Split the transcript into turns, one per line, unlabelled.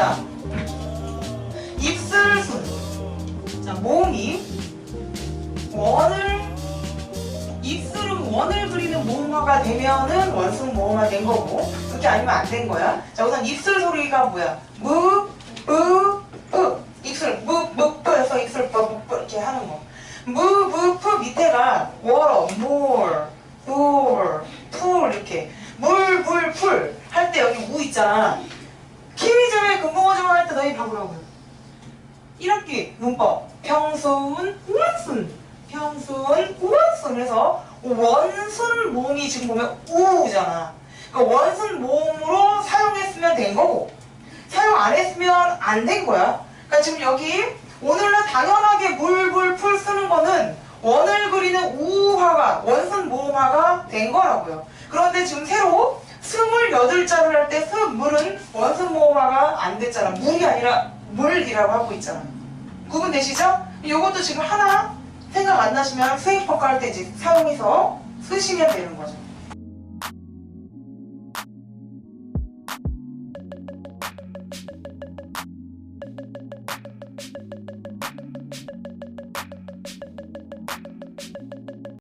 원을 그린다. 입술순. 자, 모음이 원을 입술은 원을 그리는 모음화가 되면은 원순 모음화 된 거고 그게 아니면 안 된 거야. 자, 우선 입술 소리가 뭐야? 무, 으, 으. 입술 무, 무, 뿌 해서 입술 뿌, 무, 뿌 이렇게 하는 거. 무, 무, 푸 밑에가 워러, more, 풀 이렇게 물, 불, 풀 할 때 여기 우 있잖아. 키위점에 금붕어점 할때 너희 봐보라고요. 1학기 문법 평순 원순. 평순 원순. 해서 원순 모음이 지금 보면 우잖아. 그러니까 원순 모음으로 사용했으면 된 거고 사용 안 했으면 안 된 거야. 그러니까 지금 여기 오늘날 당연하게 물불풀 쓰는 거는 원을 그리는 우화가 원순 모음화가 된 거라고요. 그런데 지금 새로 28자를 할 때 스물은 원소 모음화가 안 됐잖아. 물이 아니라 물이라고 하고 있잖아. 구분되시죠? 이것도 지금 하나 생각 안 나시면 수행법과 할때 사용해서 쓰시면 되는 거죠.